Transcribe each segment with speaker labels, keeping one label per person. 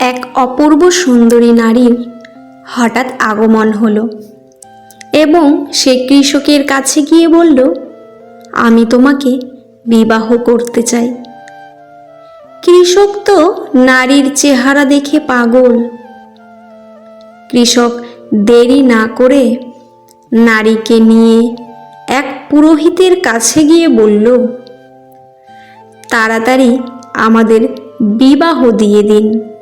Speaker 1: এক অপূর্ব সুন্দরী নারীর হঠাৎ আগমন হলো এবং সে কৃষকের কাছে গিয়ে বলল, আমি তোমাকে বিবাহ করতে চাই। কৃষক তো নারীর চেহারা দেখে পাগল। কৃষক দেরি না করে নারীকে নিয়ে এক পুরোহিতের কাছে গিয়ে বলল, তাড়াতাড়ি আমাদের বিবাহ দিয়ে দিন।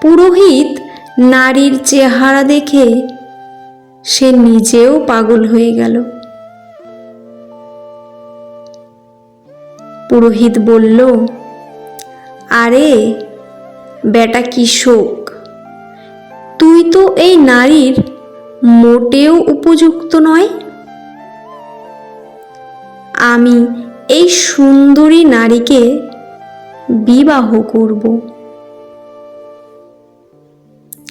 Speaker 1: পুরোহিত নারীর চেহারা দেখে সে নিজেও পাগল হয়ে গেল। পুরোহিত বলল, আরে, বেটা কৃষক তুই তো এই নারীর মোটেও উপযুক্ত নয়। আমি এই সুন্দরী নারীকে বিবাহ করব।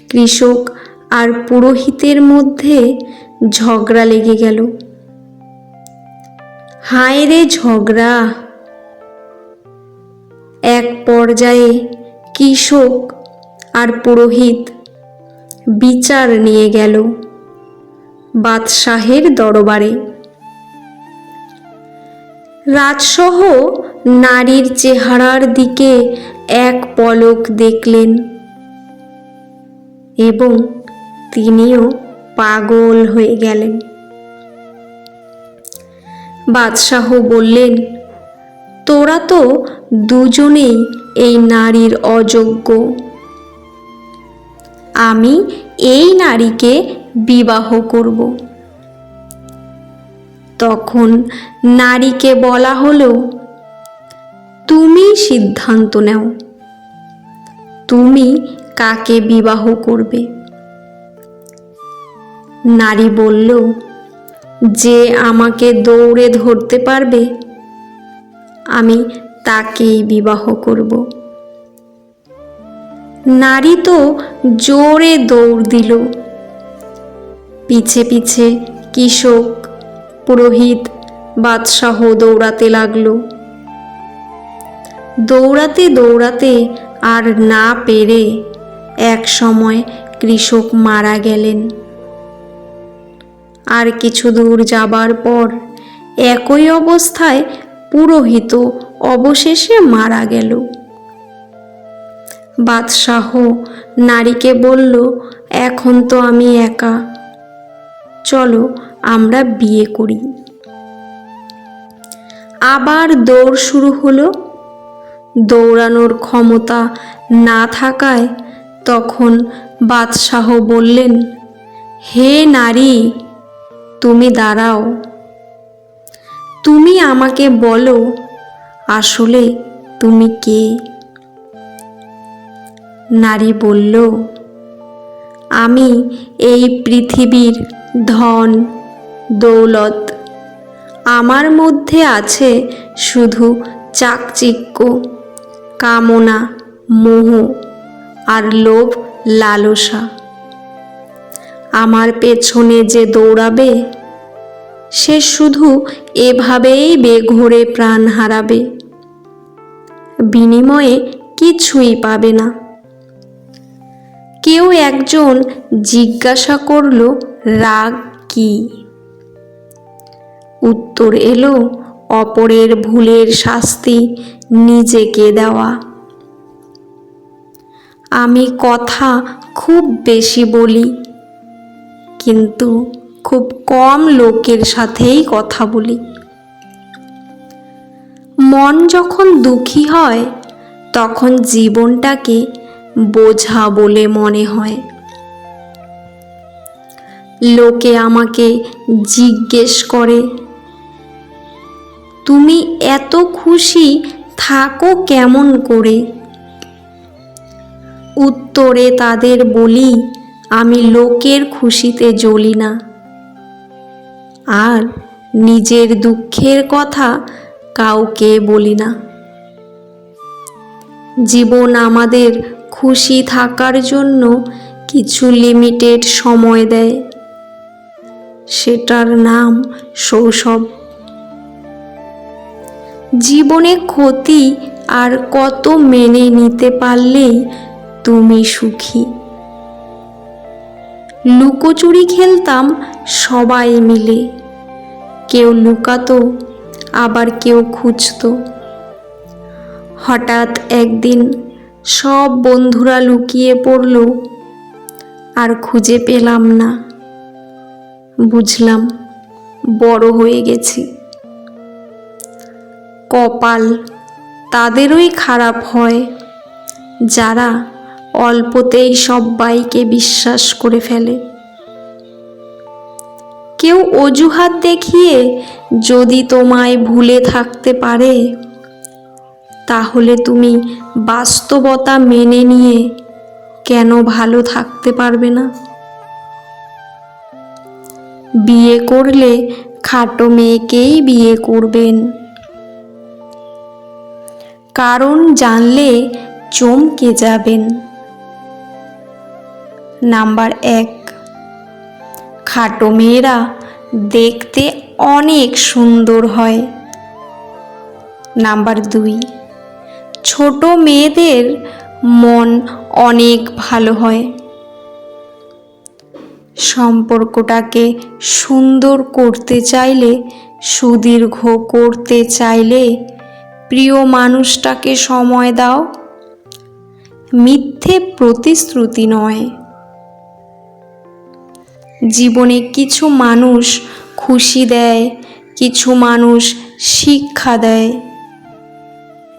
Speaker 1: কৃষক আর পুরোহিতের মধ্যে ঝগড়া লেগে গেল। হায় রে ঝগড়া! এক পর্যায়ে কৃষক আর পুরোহিত বিচার নিয়ে গেল বাদশাহের দরবারে। রাজসহ নারীর চেহারার দিকে এক পলক দেখলেন। এবং তিনিও পাগল হয়ে গেলেন। বাদশাহ বললেন, তোরা তো দুজনেই এই নারীর অযোগ্য। আমি এই নারীকে বিবাহ করব। তখন নারীকে বলা হলো, তুমি সিদ্ধান্ত নাও। তুমি কাকে বিবাহ করবে? নারী বলল যে আমাকে দৌড়ে ধরতে পারবে, আমি তাকেই বিবাহ করব। নারী তো জোরে দৌড় দিল। পিছে পিছে কৃষক, পুরোহিত, বাদশাহ দৌড়াতে লাগল। দৌড়াতে দৌড়াতে আর না পেরে এক সময় কৃষক মারা গেলেন। আর কিছু দূর যাবার পর একই অবস্থায় পুরোহিত অবশেষে মারা গেল। বাদশাহ নারীকে বলল, এখন তো আমি একা। চলো আমরা বিয়ে করি। আবার দৌড় শুরু হলো। দৌড়ানোর ক্ষমতা না থাকায় তখন বাদশাহ বললেন, হে নারী, তুমি দাঁড়াও। তুমি আমাকে বলো, আসলে তুমি কে? নারী বলল, আমি এই পৃথিবীর ধন, দৌলত, আমার মধ্যে আছে শুধু চাকচিক্য, কামনা, মোহ আর লোভ লালসা। আমার পেছনে যে দৌড়াবে, সে শুধু এভাবেই বেঘোরে প্রাণ হারাবে। বিনিময়ে কিছুই পাবে না। কেউ একজন জিজ্ঞাসা করল, রাগ কি? উত্তর এলো, অপরের ভুলের শাস্তি নিজেকে দেওয়া। আমি কথা খুব বেশি বলি, কিন্তু খুব কম লোকের সাথেই কথা বলি। মন যখন দুঃখী হয়, তখন জীবনটাকে বোঝা বলে মনে হয়। লোকে আমাকে জিজ্ঞেস করে, তুমি এত খুশি থাকো কেমন করে? উত্তরে তাদের বলি, আমি লোকের খুশিতে জ্বলি না। আর নিজের দুঃখের কথা কাউকে বলি না। জীবন আমাদের খুশি থাকার জন্য কিছু লিমিটেড সময় দেয়। সেটার নাম শৈশব। জীবনে ক্ষতি আর কত মেনে নিতে পারলেই তুমি সুখী। লুকোচুরি খেলতাম সবাই মিলে। কেউ লুকাতো, আবার কেউ খুঁজতো। হঠাৎ একদিন সব বন্ধুরা লুকিয়ে পড়ল, আর খুঁজে পেলাম না। বুঝলাম, বড় হয়ে গেছি। কপাল তাদেরই খারাপ হয়, যারা অল্পতেই সবাইকে বিশ্বাস করে ফেলে। কেউ অজুহাত দেখিয়ে যদি তোমায় ভুলে থাকতে পারে, তাহলে তুমি বাস্তবতা মেনে নিয়ে কেন ভালো থাকতে পারবে না? বিয়ে করলে খাটো মেয়েকেই বিয়ে করবেন। কারণ জানলে চমকে যাবেন। নাম্বার এক। খাটো মেয়েরা দেখতে অনেক সুন্দর হয়। নাম্বার দুই। ছোট মেয়েদের মন অনেক ভালো হয়। সম্পর্কটাকে সুন্দর করতে চাইলে, সুদীর্ঘ করতে চাইলে প্রিয় মানুষটাকে সময় দাও। মিথ্যে প্রতিশ্রুতি নয়। জীবনে কিছু মানুষ খুশি দেয়, কিছু মানুষ শিক্ষা দেয়।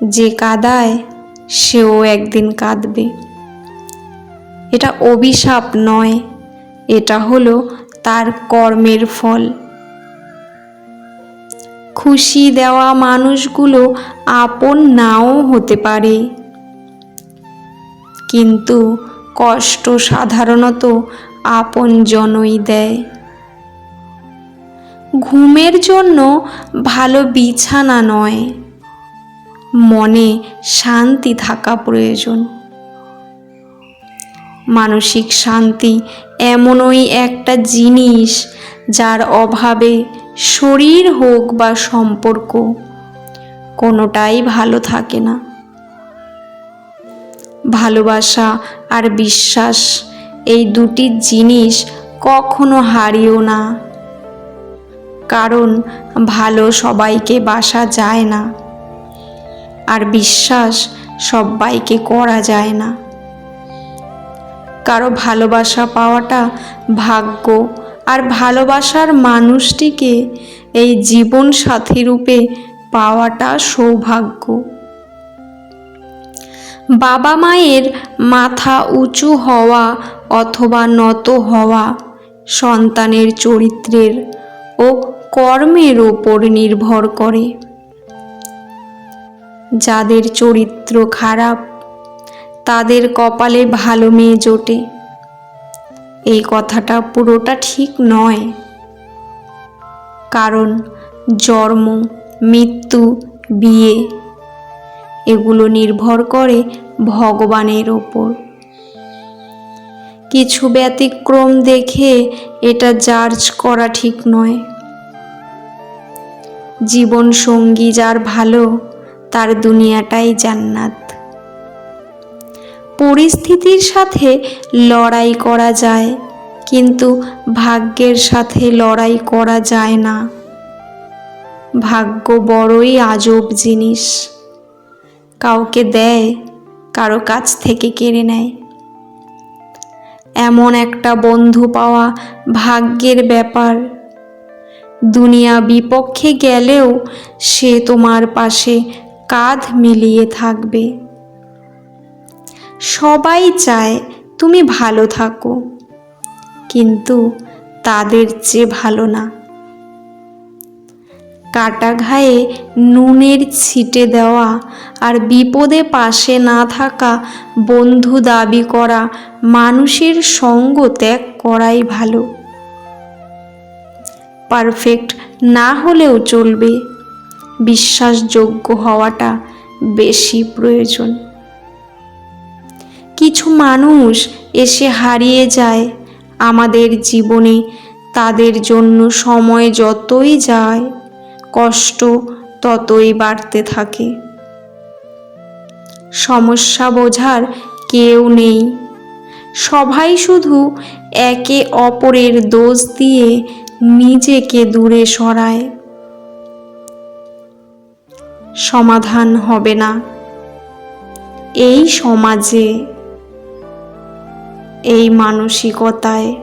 Speaker 1: যে কাদায়, সেও একদিন কাঁদবে। এটা অভিশাপ নয়, এটা হলো তার কর্মের ফল। খুশি দেওয়া মানুষগুলো আপন নাও হতে পারে। কিন্তু কষ্ট সাধারণত আপন জনই দেয়। ঘুমের জন্য ভালো বিছানা নয়। মনে শান্তি থাকা প্রয়োজন। মানসিক শান্তি এমনই একটা জিনিস যার অভাবে শরীর হোক বা সম্পর্ক কোনোটাই ভালো থাকে না। ভালোবাসা আর বিশ্বাস এই দুটি জিনিস কখনো হারিও না। কারণ ভালো সবাইকে বাসা যায় না। আর বিশ্বাস সবাইকে করা যায় না। কারও ভালোবাসা পাওয়াটা ভাগ্য, আর ভালোবাসার মানুষটিকে এই জীবন সাথী রূপে পাওয়াটা সৌভাগ্য। বাবা মায়ের মাথা উঁচু হওয়া অথবা নত হওয়া সন্তানের চরিত্রের ও কর্মের ওপর নির্ভর করে। যাদের চরিত্র খারাপ, তাদের কপালে ভালো মেয়ে জোটে। এই কথাটা পুরোটা ঠিক নয়। কারণ জন্ম, মৃত্যু, বিয়ে এগুলো নির্ভর করে ভগবানের ওপর। কিছু ব্যতিক্রম দেখে এটা জার্জ করা ঠিক নয়। জীবন সঙ্গী যার ভালো, তার দুনিয়াটাই জান্নাত। পরিস্থিতির সাথে লড়াই করা যায়, কিন্তু ভাগ্যের সাথে লড়াই করা যায় না। ভাগ্য বড়ই আজব জিনিস। কাউকে দেয়, কারও কাছ থেকে কেড়ে নেয়। এমন একটা বন্ধু পাওয়া ভাগ্যের ব্যাপার। দুনিয়া বিপক্ষে গেলেও সে তোমার পাশে কাঁধ মিলিয়ে থাকবে। সবাই চায় তুমি ভালো থাকো, কিন্তু তাদের চেয়ে ভালো না। কাটা ঘায়ে নুনের ছিটে দেওয়া আর বিপদে পাশে না থাকা বন্ধু দাবি করা, মানুষের সঙ্গ ত্যাগ করাই ভালো। পারফেক্ট না হলেও চলবে। বিশ্বাসযোগ্য হওয়াটা বেশি প্রয়োজন। কিছু মানুষ এসে হারিয়ে যায় আমাদের জীবনে, তাদের জন্য সময় যতই যায়। কষ্ট ততই বাড়তে থাকে। সমস্যা বোঝার কেউ নেই। সবাই শুধু একে অপরের দোষ দিয়ে নিজেকে দূরে সরায়। সমাধান হবে না। এই সমাজে, এই মানসিকতায়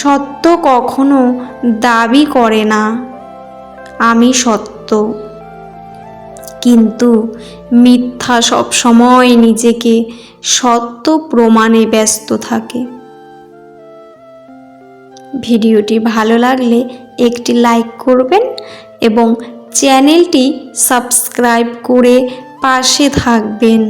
Speaker 1: সত্য কখনো দাবি করে না। আমি সত্য। কিন্তু মিথ্যা সব সময় নিজেকে সত্য প্রমাণে ব্যস্ত থাকে। ভিডিওটি ভালো লাগলে একটি লাইক করবেন এবং চ্যানেলটি সাবস্ক্রাইব করে পাশে থাকবেন।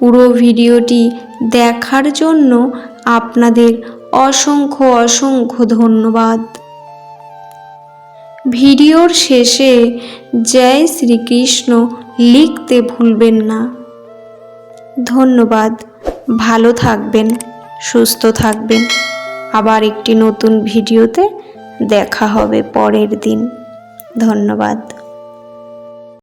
Speaker 1: পুরো ভিডিওটি দেখার জন্য আপনাদের অসংখ্য অসংখ্য ধন্যবাদ। ভিডিওর শেষে জয় শ্রীকৃষ্ণ লিখতে ভুলবেন না। ধন্যবাদ। ভালো থাকবেন, সুস্থ থাকবেন। আবার একটি নতুন ভিডিওতে দেখা হবে পরের দিন। ধন্যবাদ।